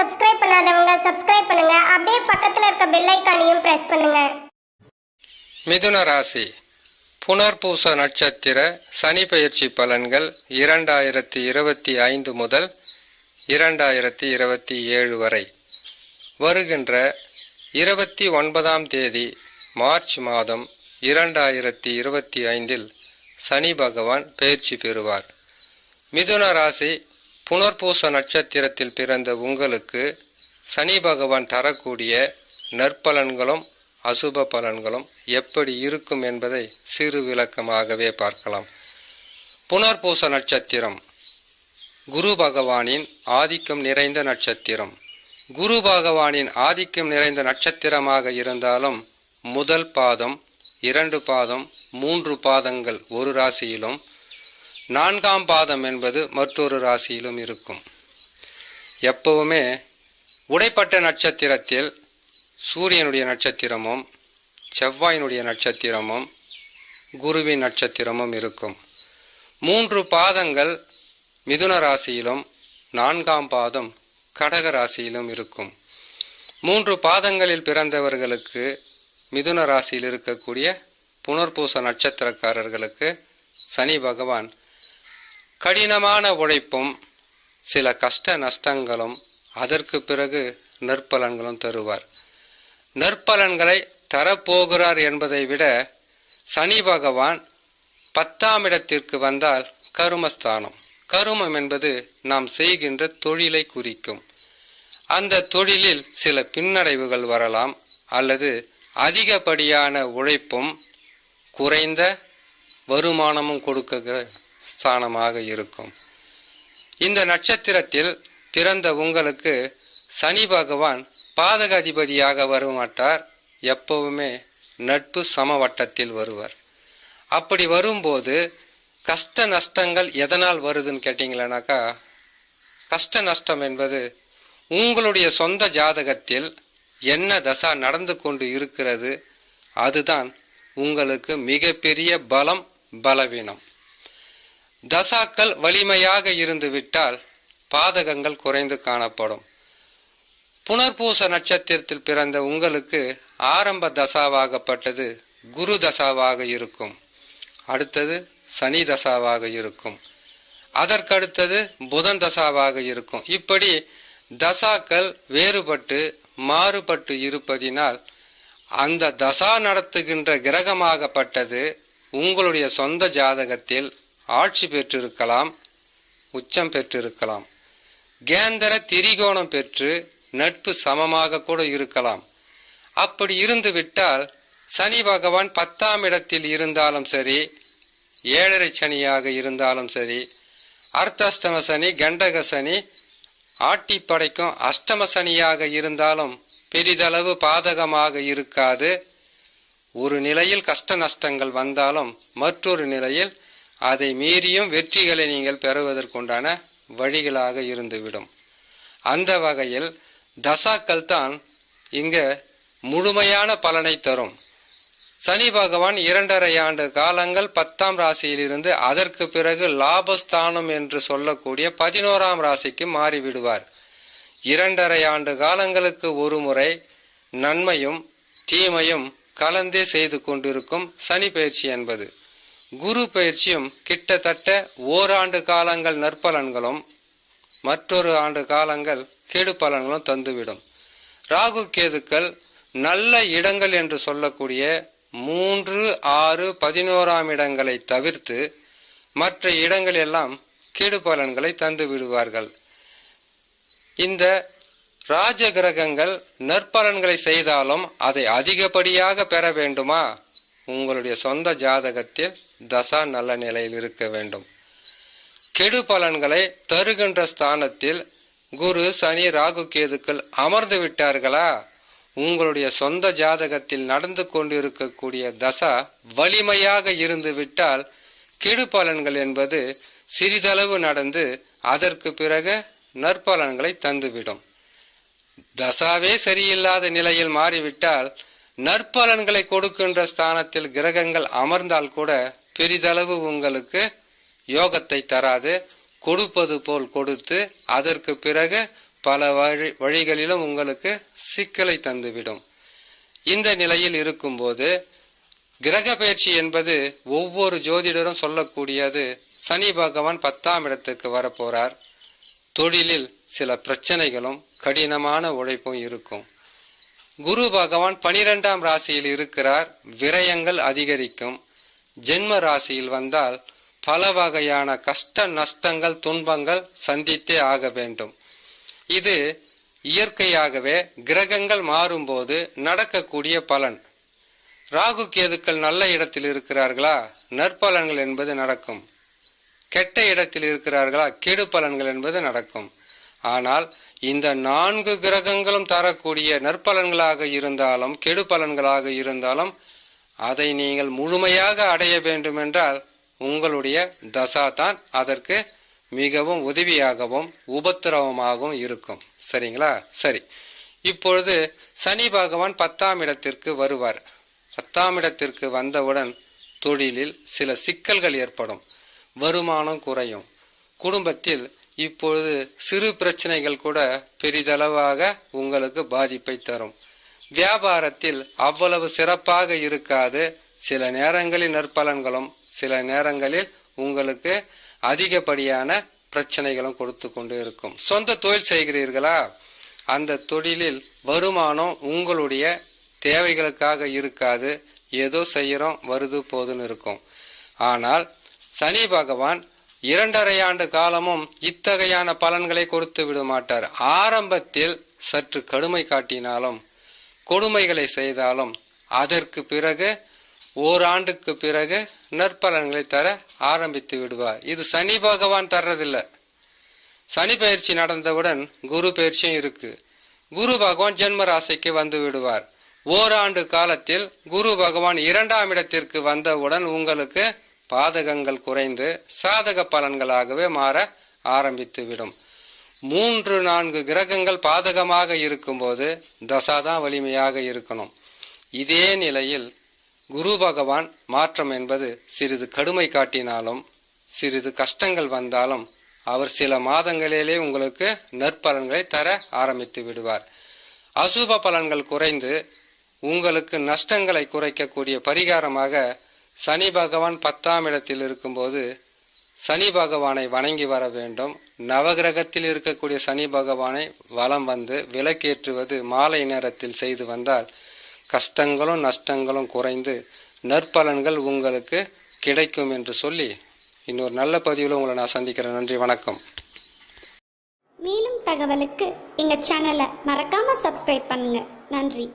பண்ணாதவங்க சப்ஸ்கிரைப் பண்ணுங்க. அப்படியே பக்கத்துல இருக்க பெல் ஐக்கானையும் பிரஸ் பண்ணுங்க. மிதுன ராசி. புனர்பூச நட்சத்திர சனி பயிற்சி பலன்கள் இரண்டாயிரத்தி இருபத்தி ஐந்து முதல் இரண்டாயிரத்தி இருபத்தி ஏழு வரை. வருகின்ற இருபத்தி ஒன்பதாம் தேதி மார்ச் மாதம் இரண்டாயிரத்தி இருபத்தி ஐந்தில் சனி பகவான் பயிற்சி பெறுவார். மிதுன ராசி. புனர்பூச நட்சத்திரத்தில் பிறந்த உங்களுக்கு சனி பகவான் தரக்கூடிய நற்பலன்களும் அசுப பலன்களும் எப்படி இருக்கும் என்பதை சிறு விளக்கமாகவே பார்க்கலாம். புனர்பூச நட்சத்திரம். குரு பகவானின் ஆதிக்கம் நிறைந்த நட்சத்திரம். குரு பகவானின் ஆதிக்கம் நிறைந்த நட்சத்திரமாக இருந்தாலும் முதல் பாதம் இரண்டு பாதம் மூன்று பாதங்கள் ஒரு ராசியிலும் நான்காம் பாதம் என்பது மற்றொரு ராசியிலும் இருக்கும். எப்பவுமே உடைப்பட்ட நட்சத்திரத்தில் சூரியனுடைய நட்சத்திரமும் செவ்வாயினுடைய நட்சத்திரமும் குருவின் நட்சத்திரமும் இருக்கும். மூன்று பாதங்கள் மிதுன ராசியிலும் நான்காம் பாதம் கடக ராசியிலும் இருக்கும். மூன்று பாதங்களில் பிறந்தவர்களுக்கு மிதுன ராசியில் இருக்கக்கூடிய புனர்பூச நட்சத்திரக்காரர்களுக்கு சனி பகவான் கடினமான உழைப்பும் சில கஷ்ட நஷ்டங்களும் அதற்கு பிறகு நற்பலன்களும் தருவார். நற்பலன்களை தரப்போகிறார் என்பதை விட சனி பகவான் பத்தாம் இடத்திற்கு வந்தால் கருமஸ்தானம். கருமம் என்பது நாம் செய்கின்ற தொழிலை குறிக்கும். அந்த தொழிலில் சில பின்னடைவுகள் வரலாம் அல்லது அதிகப்படியான உழைப்பும் குறைந்த வருமானமும் கொடுக்க ஸ்தானமாக இருக்கும். இந்த நட்சத்திரத்தில் பிறந்த உங்களுக்கு சனி பகவான் பாதக அதிபதியாக வரமாட்டார். எப்பவுமே நட்பு சமவட்டத்தில் வருவார். அப்படி வரும்போது கஷ்ட நஷ்டங்கள் எதனால் வருதுன்னு கேட்டிங்களேனாக்கா கஷ்ட நஷ்டம் என்பது உங்களுடைய சொந்த ஜாதகத்தில் என்ன தசா நடந்து கொண்டு இருக்கிறது அதுதான் உங்களுக்கு மிகப்பெரிய பலம் பலவீனம். தசாக்கள் வலிமையாக இருந்துவிட்டால் பாதகங்கள் குறைந்து காணப்படும். புனர்பூச நட்சத்திரத்தில் பிறந்த உங்களுக்கு ஆரம்ப தசாவாகப்பட்டது குரு தசாவாக இருக்கும். அடுத்தது சனி தசாவாக இருக்கும். அதற்கடுத்தது புதன் தசாவாக இருக்கும். இப்படி தசாக்கள் வேறுபட்டு மாறுபட்டு இருப்பதினால் அந்த தசா நடத்துகின்ற கிரகமாகப்பட்டது உங்களுடைய சொந்த ஜாதகத்தில் ஆட்சி பெற்றிருக்கலாம் உச்சம் பெற்றிருக்கலாம். கேந்திர திரிகோணம் பெற்று நட்பு சமமாக கூட இருக்கலாம். அப்படி இருந்து விட்டால் சனி பகவான் பத்தாம் இடத்தில் இருந்தாலும் சரி ஏழரை சனியாக இருந்தாலும் சரி அர்த்தாஷ்டம சனி கண்டக சனி ஆட்டி படைக்கும் அஷ்டம சனியாக இருந்தாலும் பெரிதளவு பாதகமாக இருக்காது. ஒரு நிலையில் கஷ்ட நஷ்டங்கள் வந்தாலும் மற்றொரு நிலையில் அதை மீறியும் வெற்றிகளை நீங்கள் பெறுவதற்குண்டான வழிகளாக இருந்துவிடும். அந்த வகையில் தசாக்கள் தான் இங்க முழுமையான பலனை தரும். சனி பகவான் இரண்டரை ஆண்டு காலங்கள் பத்தாம் ராசியிலிருந்து அதற்கு பிறகு லாபஸ்தானம் என்று சொல்லக்கூடிய பதினோராம் ராசிக்கு மாறிவிடுவார். இரண்டரை ஆண்டு காலங்களுக்கு ஒரு முறை நன்மையும் தீமையும் கலந்தே செய்து கொண்டிருக்கும் சனி பயிற்சி என்பது. குரு பயிற்சியும் கிட்டத்தட்ட ஓராண்டு காலங்கள் நற்பலன்களும் மற்றொரு ஆண்டு காலங்கள் கெடு பலன்களும் தந்துவிடும். ராகு கேதுக்கள் நல்ல இடங்கள் என்று சொல்லக்கூடிய மூன்று ஆறு பதினோராம் இடங்களை தவிர்த்து மற்ற இடங்கள் எல்லாம் கெடு பலன்களை தந்து விடுவார்கள் இந்த ராஜ கிரகங்கள் நற்பலன்களை செய்தாலும் அதை அதிகப்படியாக பெற வேண்டுமா? உங்களுடைய சொந்த ஜாதகத்தில் தசா நல்ல நிலையில் இருக்க வேண்டும். கெடு பலன்களை தருகின்ற ஸ்தானத்தில் குரு சனி ராகு கேதுக்கள் அமர்ந்து விட்டார்களா? உங்களுடைய சொந்த ஜாதகத்தில் நடந்து கொண்டிருக்கக்கூடிய தசா வலிமையாக இருந்து விட்டால் கெடு பலன்கள் என்பது சிறிதளவு நடந்து அதற்கு பிறகு நற்பலன்களை தந்துவிடும். தசாவே சரியில்லாத நிலையில் மாறிவிட்டால் நற்பலன்களை கொடுக்கின்ற ஸ்தானத்தில் கிரகங்கள் அமர்ந்தால் கூட பெரிதளவு உங்களுக்கு யோகத்தை தராது. கொடுப்பது போல் கொடுத்து அதற்கு பிறகு பல வழி வழிகளிலும் உங்களுக்கு சிக்கலை தந்துவிடும். இந்த நிலையில் இருக்கும்போது கிரக பயிற்சி என்பது ஒவ்வொரு ஜோதிடரும் சொல்லக்கூடியது. சனி பகவான் பத்தாம் இடத்துக்கு வரப்போறார். தொழிலில் சில பிரச்சனைகளும் கடினமான உழைப்பும் இருக்கும். குரு பகவான் பனிரெண்டாம் ராசியில் இருக்கிறார். விரயங்கள் அதிகரிக்கும். ஜென்ம ராசியில் வந்தால் பல வகையான கஷ்ட நஷ்டங்கள் துன்பங்கள் சந்தித்தே ஆக வேண்டும். இது இயற்கையாகவே கிரகங்கள் மாறும்போது நடக்கக்கூடிய பலன். ராகு கேதுக்கள் நல்ல இடத்தில் இருக்கிறார்களா? நற்பலன்கள் என்பது நடக்கும். கெட்ட இடத்தில் இருக்கிறார்களா? கெடு பலன்கள் என்பது நடக்கும். ஆனால் இந்த நான்கு கிரகங்களும் தரக்கூடிய நற்பலன்களாக இருந்தாலும் கெடு பலன்களாக இருந்தாலும் அதை நீங்கள் முழுமையாக அடைய வேண்டுமென்றால் உங்களுடைய தசா தான் அதற்கு மிகவும் உதவியாகவும் உபத்திரவமாகவும் இருக்கும். சரிங்களா? சரி. இப்பொழுது சனி பகவான் பத்தாம் இடத்திற்கு வருவார். பத்தாம் இடத்திற்கு வந்தவுடன் தொழிலில் சில சிக்கல்கள் ஏற்படும். வருமானம் குறையும். குடும்பத்தில் இப்பொழுது சிறு பிரச்சனைகள் கூட பெரிதளவாக உங்களுக்கு பாதிப்பை தரும். வியாபாரத்தில் அவ்வளவு சிறப்பாக இருக்காது. சில நேரங்களில் நற்பலன்களும் சில நேரங்களில் உங்களுக்கு அதிகப்படியான பிரச்சனைகளும் கொடுத்து கொண்டு இருக்கும். சொந்த தொழில் செய்கிறீர்களா? அந்த தொழிலில் வருமானம் உங்களுடைய தேவைகளுக்காக இருக்காது. ஏதோ செய்யறோம் வருது போதுன்னு இருக்கும். ஆனால் சனி பகவான் இரண்டரை ஆண்டு காலமும் இத்தகையான பலன்களை கொடுத்து விட மாட்டார். ஆரம்பத்தில் சற்று கடுமை காட்டினாலும் கொடுமைகளை செய்தாலும் அதற்கு பிறகு ஓராண்டுக்கு பிறகு நற்பலன்களை தர ஆரம்பித்து விடுவார். இது சனி பகவான் தர்றதில்லை. சனி பயிற்சி நடந்தவுடன் குரு பயிற்சியும் இருக்கு. குரு பகவான் ஜென்ம ராசிக்கு வந்து விடுவார். ஓராண்டு காலத்தில் குரு பகவான் இரண்டாம் இடத்திற்கு வந்தவுடன் உங்களுக்கு பாதகங்கள் குறைந்து சாதக பலன்களாகவே மாற ஆரம்பித்து விடும் மூன்று நான்கு கிரகங்கள் பாதகமாக இருக்கும்போது தசாதான் வலிமையாக இருக்கணும். இதே நிலையில் குரு பகவான் மாற்றம் என்பது சிறிது கடுமை காட்டினாலும் சிறிது கஷ்டங்கள் வந்தாலும் அவர் சில மாதங்களிலே உங்களுக்கு நற்பலன்களை தர ஆரம்பித்து விடுவார். அசுப பலன்கள் குறைந்து உங்களுக்கு நஷ்டங்களை குறைக்கக்கூடிய பரிகாரமாக சனி பகவான் பத்தாம் இடத்தில் இருக்கும்போது சனி பகவானை வணங்கி வர வேண்டும். நவகிரகத்தில் இருக்கக்கூடிய சனி பகவானை வலம் வந்து விலக்கேற்றுவது மாலை நேரத்தில் செய்து வந்தால் கஷ்டங்களும் நஷ்டங்களும் குறைந்து நற்பலன்கள் உங்களுக்கு கிடைக்கும் என்று சொல்லி இன்னொரு நல்ல பதிவில் உங்களை நான் சந்திக்கிறேன். நன்றி வணக்கம். மேலும் தகவலுக்கு எங்கள் சேனலை மறக்காம சப்ஸ்கிரைப் பண்ணுங்க. நன்றி.